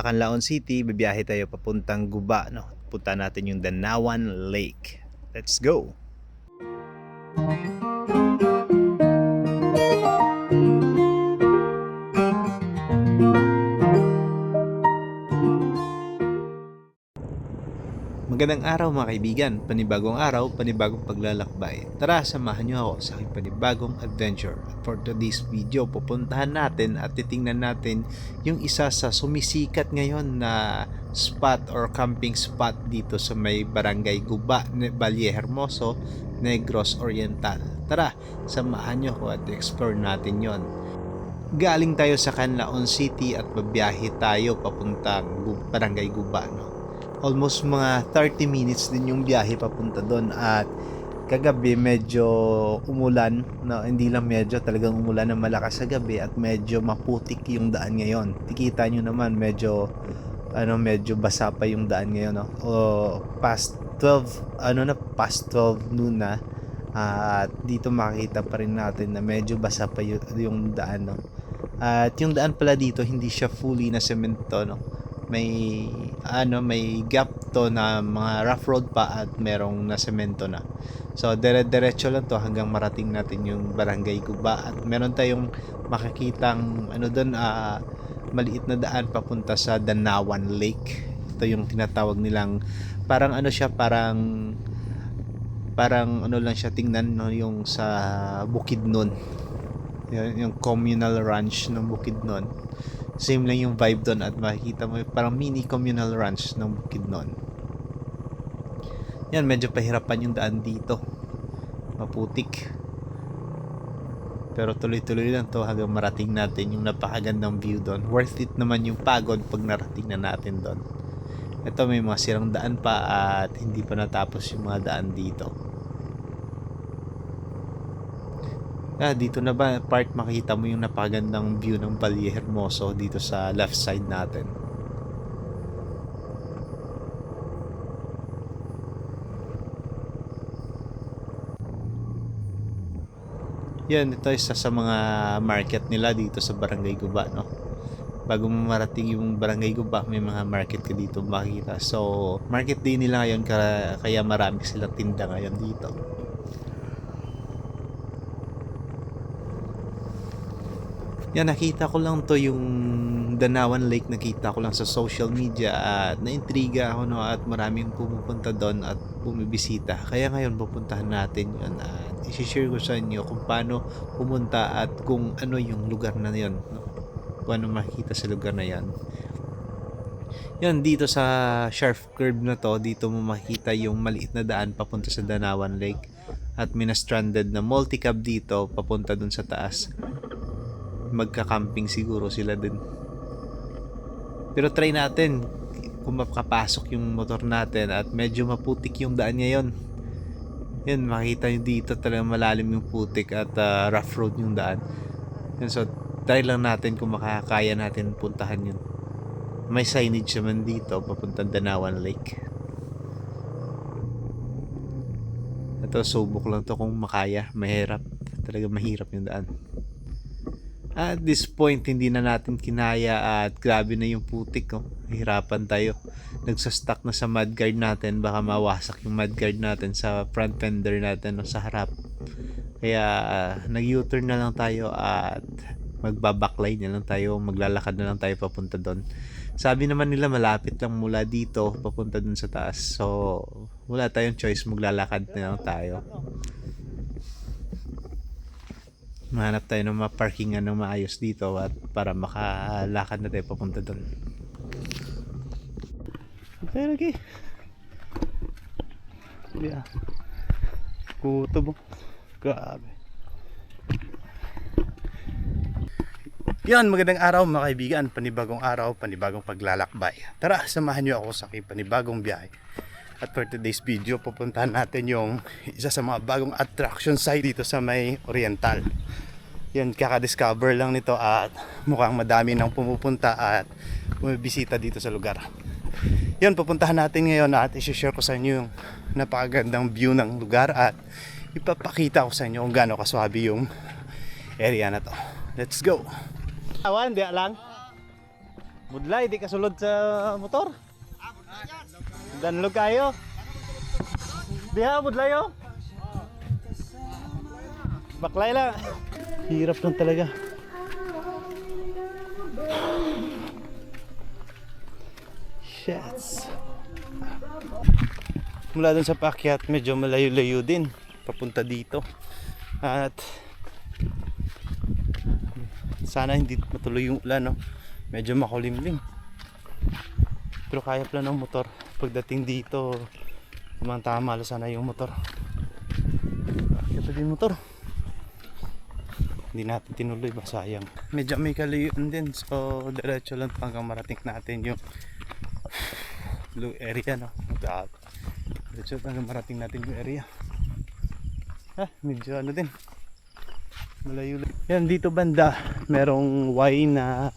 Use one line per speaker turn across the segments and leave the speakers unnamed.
mula Canlaon City, bibiyahe tayo papuntang Guba. No? Punta natin yung Danawan Lake. Let's go! Magandang araw mga kaibigan, panibagong araw, panibagong paglalakbay. Tara, samahan niyo ako sa aking panibagong adventure. At for today's video, pupuntahan natin at titingnan natin yung isa sa sumisikat ngayon na spot or camping spot dito sa may barangay Guba, Valle Hermoso, Negros Oriental. Tara, samahan niyo ako at explore natin yon. Galing tayo sa Canlaon City at babiyahe tayo papuntang Barangay Guba. No? Almost mga 30 minutes din yung biyahe papunta doon at kagabi medyo umulan no, hindi lang medyo talagang umulan na malakas sa gabi at medyo maputik yung daan ngayon tikita nyo naman medyo ano medyo basa pa yung daan ngayon no? o past 12 ano na past 12 noon na at dito makikita pa rin natin na medyo basa pa yung, yung daan no? at yung daan pala dito hindi siya fully na semento no may ano may gap to na mga rough road pa at merong na semento na. So dire-diretso lang to hanggang marating natin yung barangay Guba at meron tayong makikitang ano doon ah, maliit na daan papunta sa Danawan Lake. Ito yung tinatawag nilang parang ano siya parang parang ano lang siya tingnan no yung sa Bukidnon yung, yung communal ranch ng Bukidnon same lang yung vibe doon at makikita mo parang mini communal ranch ng Bukidnon. Yan, medyo pahirapan yung daan dito. Maputik. Pero tuloy-tuloy lang to hanggang marating natin yung napakagandang view doon. Worth it naman yung pagod pag narating na natin doon. Ito may mga sirang daan pa at hindi pa natapos yung mga daan dito. Ah, dito na ba part makita mo yung napagandang view ng Valle Hermoso dito sa left side natin. Yan, ito isa sa mga market nila dito sa Barangay Guba, no? Bago mo marating yung Barangay Guba, may mga market ka dito makikita. So, market day nila ngayon kaya, marami silang tinda ngayon dito. Yan, nakita ko lang to yung Danawan Lake, nakita ko lang sa social media at naintriga ako no at maraming pumupunta doon at bumibisita. Kaya ngayon pupuntahan natin yun at isi-share ko sa inyo kung paano pumunta at kung ano yung lugar na yun. No? Kung ano makikita sa lugar na yan. Yan, dito sa sharp curve na to, dito mo makikita yung maliit na daan papunta sa Danawan Lake. At may na-stranded na multi-cab dito papunta dun sa taas magka-camping siguro sila din. Pero try natin kung makapasok yung motor natin at medyo maputik yung daan ngayon. Yan, makita nyo dito talagang malalim yung putik at uh, rough road yung daan. Yan, so, try lang natin kung makakaya natin puntahan yun. May signage naman dito papuntang Danawan Lake. Ito, subok lang to kung makaya. Mahirap. Talaga mahirap yung daan at this point hindi na natin kinaya at grabe na yung putik oh. hirapan tayo. Nagsastock na sa mudguard natin. Baka mawasak yung mudguard natin sa front fender natin o sa harap. Kaya uh, nag U-turn na lang tayo at magbabackline na lang tayo. Maglalakad na lang tayo papunta doon. Sabi naman nila malapit lang mula dito papunta doon sa taas. So wala tayong choice. Maglalakad na lang tayo mahanap tayo ng mga parkingan ng maayos dito at para makalakad na tayo papunta doon. Okay lagi yeah kutob. Grabe. Yan, magandang araw mga kaibigan, panibagong araw, panibagong paglalakbay. Tara, samahan niyo ako sa aking panibagong biyahe. At for today's video, pupuntahan natin yung isa sa mga bagong attraction site dito sa may Oriental. Yan, kaka-discover lang nito at mukhang madami nang pumupunta at bumibisita dito sa lugar. Yan, pupuntahan natin ngayon at isi-share ko sa inyo yung napakagandang view ng lugar at ipapakita ko sa inyo kung gaano kaswabe yung area na to. Let's go! Awan, di lang. Budlay, di kasulod sa motor. Danlog kayo. Diha, budlay oh. Baklay lang. Hirap lang talaga. Shits. Mula dun sa pakyat, medyo malayo-layo din. Papunta dito. At sana hindi matuloy yung ulan, no? Medyo makulimlim. Pero kaya pala ng motor. Pagdating dito, tamang tama sana yung motor. Pa din motor. Hindi natin tinuloy ba sayang. Medyo may kalayuan din. So, diretso lang hanggang marating natin yung blue area, no? Grabe. Diretso hanggang marating natin yung area. Ah, medyo ano din. Malayo. Yan, dito banda, merong Y na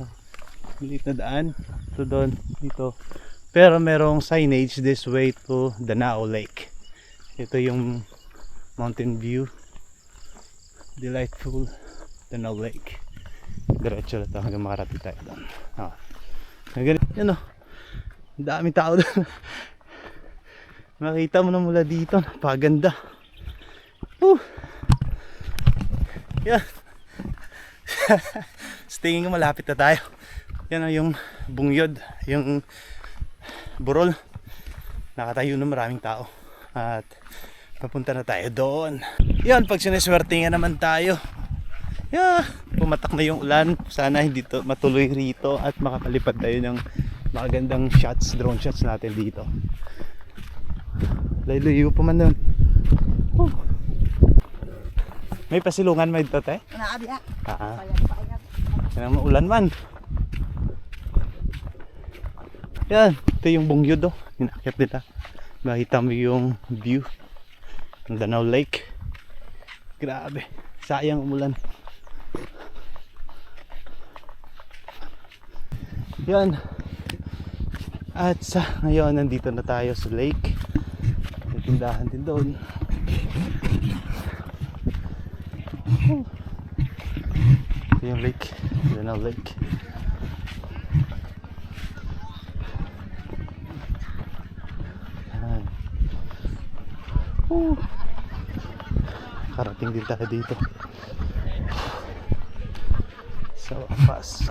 maliit na daan. Ito doon, dito. Pero merong signage this way to Danao Lake. Ito yung mountain view. Delightful Danao Lake. Diretso na ito hanggang makarating tayo doon. Ah. Hanggang, yan o. Ang daming tao doon. Makita mo na mula dito. Napaganda. Woo! Yan. Sa tingin ko malapit na tayo. Yan o yung bungyod. Yung burol. Nakatayo na maraming tao. At papunta na tayo doon. Yan, pag sineswerte nga naman tayo. Yeah, pumatak na yung ulan. Sana hindi to matuloy rito at makakalipad tayo ng magandang shots, drone shots natin dito. Layo pa man doon. Oh. May pasilungan mo dito, te?
Naabi ah.
Ah, yan ang ulan man. Yan, ito yung bungyod oh. Inakit nila. Makita mo yung view ng Danau Lake. Grabe. Sayang umulan. Yan. At sa ngayon, nandito na tayo sa lake. May tindahan din doon. Ito yung lake. Danau Lake. Woo. Karating din tayo dito. Sa wakas.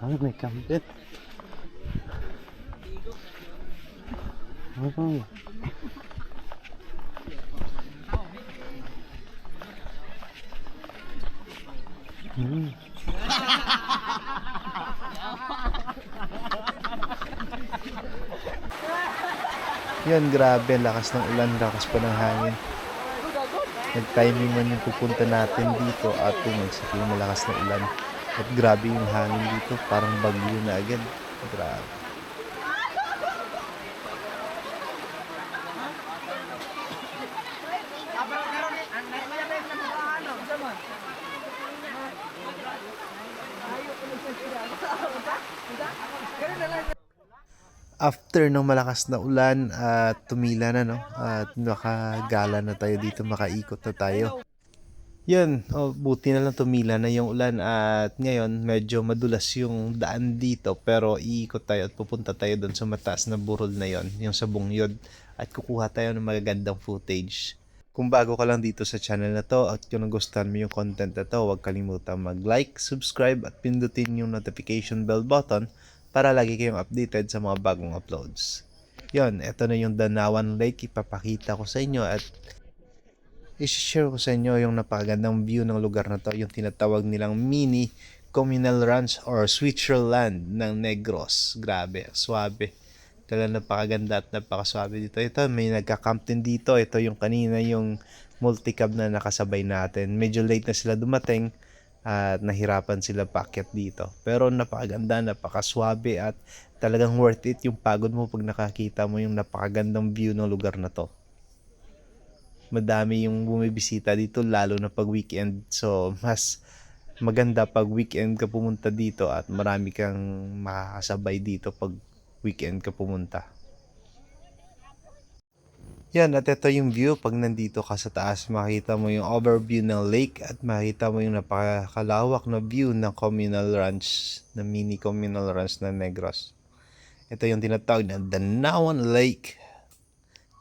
Ay, may kambit. Oh. Hmm. Yan, grabe. Lakas ng ulan, lakas pa ng hangin. Nag-timing man yung pupunta natin dito at pumagsik yung malakas na ulan. At grabe yung hangin dito. Parang bagyo na agad. Grabe. After ng malakas na ulan at tumila na no? At nakagala na tayo dito makaikot na tayo. Yun oh, buti na lang tumila na yung ulan at ngayon medyo madulas yung daan dito pero iikot tayo at pupunta tayo doon sa mataas na burol na yon yung sa bungyod at kukuha tayo ng magagandang footage. Kung bago ka lang dito sa channel na to at kung nagustuhan mo yung content na to huwag kalimutan mag-like, subscribe at pindutin yung notification bell button para lagi kayong updated sa mga bagong uploads. Yon, ito na yung Danawan Lake. Ipapakita ko sa inyo at i-share ko sa inyo yung napakagandang view ng lugar na to. Yung tinatawag nilang mini communal ranch or Switzerland ng Negros. Grabe, swabe. Talagang napakaganda at napakaswabe dito. Ito, may nagka-camp din dito. Ito yung kanina yung multicab na nakasabay natin. Medyo late na sila dumating at nahirapan sila paakyat dito. Pero napakaganda, napakaswabe at talagang worth it yung pagod mo pag nakakita mo yung napakagandang view ng lugar na to. Madami yung bumibisita dito lalo na pag weekend. So, mas maganda pag weekend ka pumunta dito at marami kang makakasabay dito pag weekend ka pumunta. Yan, at ito yung view. Pag nandito ka sa taas, makita mo yung overview ng lake at makita mo yung napakalawak na view ng communal ranch, na mini communal ranch na Negros. Ito yung tinatawag na Danawan Lake.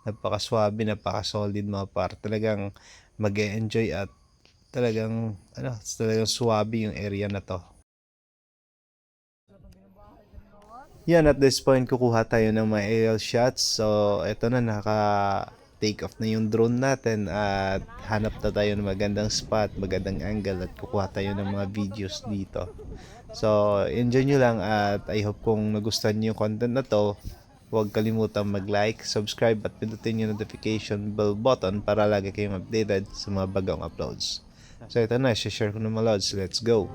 Napakaswabe, napakasolid mga par. Talagang mag enjoy at talagang, ano, talagang swabe yung area na to. Yan, at this point, kukuha tayo ng mga aerial shots. So, ito na, naka take off na yung drone natin at hanap na tayo ng magandang spot, magandang angle at kukuha tayo ng mga videos dito. So, enjoy nyo lang at I hope kung nagustuhan nyo yung content na to, huwag kalimutan mag-like, subscribe at pindutin yung notification bell button para lagi kayong updated sa mga bagong uploads. So, ito na, share ko na mga lods. Let's go!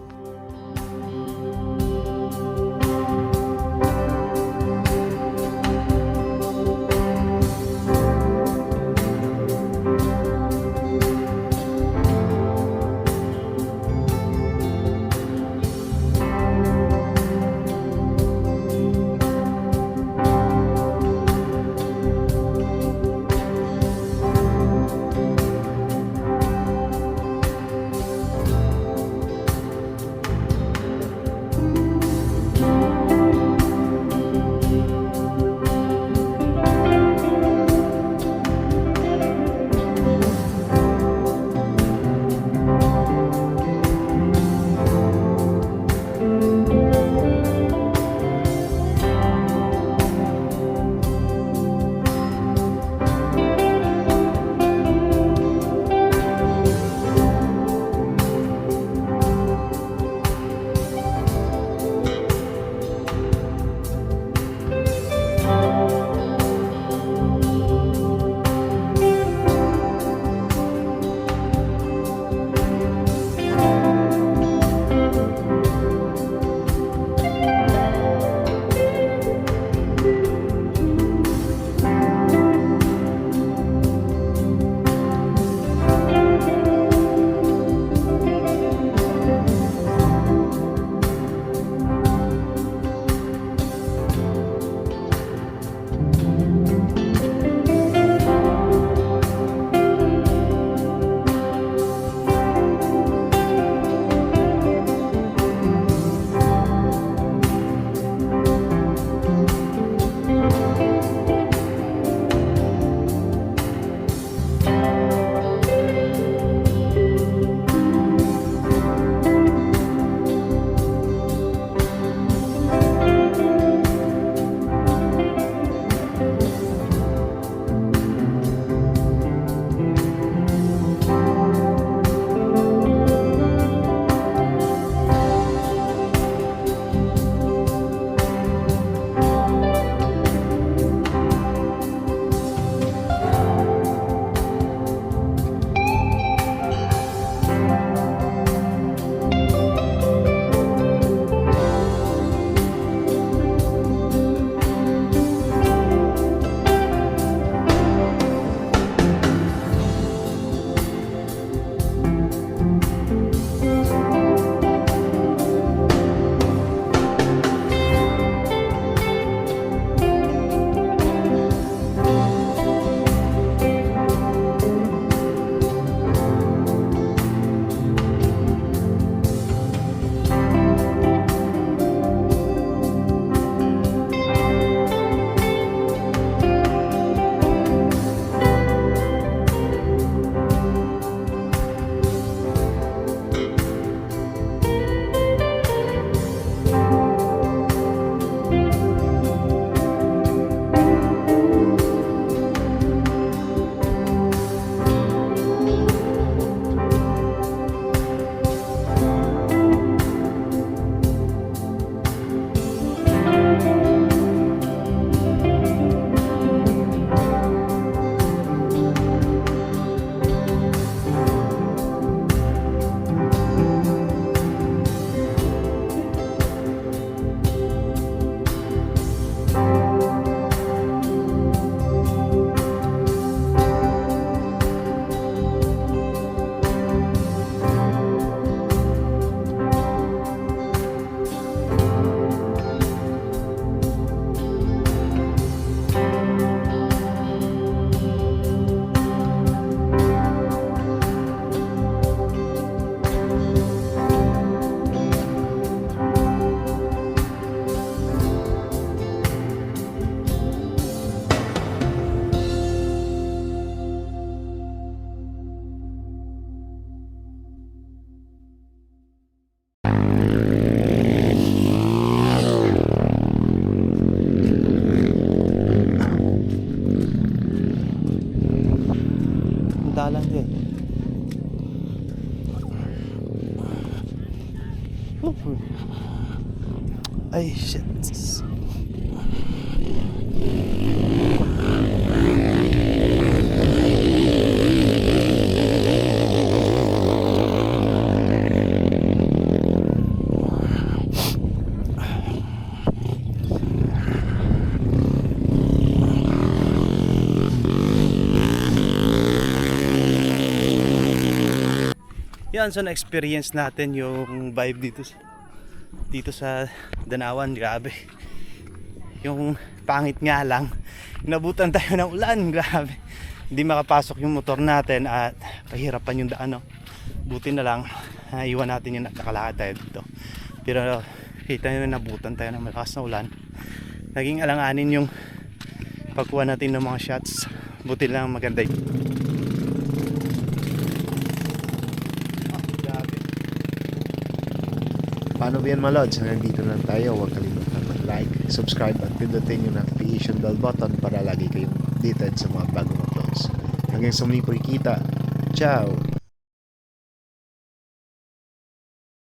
Yan, so na-experience natin yung vibe dito sa, dito sa Danawan. Grabe. Yung pangit nga lang, inabutan tayo ng ulan. Grabe. Hindi makapasok yung motor natin at pahirapan yung daan. No? Buti na lang, naiwan natin yung nakalakad tayo dito. Pero kita nyo nabutan tayo ng malakas na ulan. Naging alanganin yung pagkuha natin ng mga shots. Buti lang maganda yung Grabe.
Paano ba yan mga lods? Nandito lang tayo. Huwag kalimutan mag-like, subscribe at pindutin yung notification bell button para lagi kayong updated sa mga bagong uploads. Hanggang sa muli po ikita. Ciao!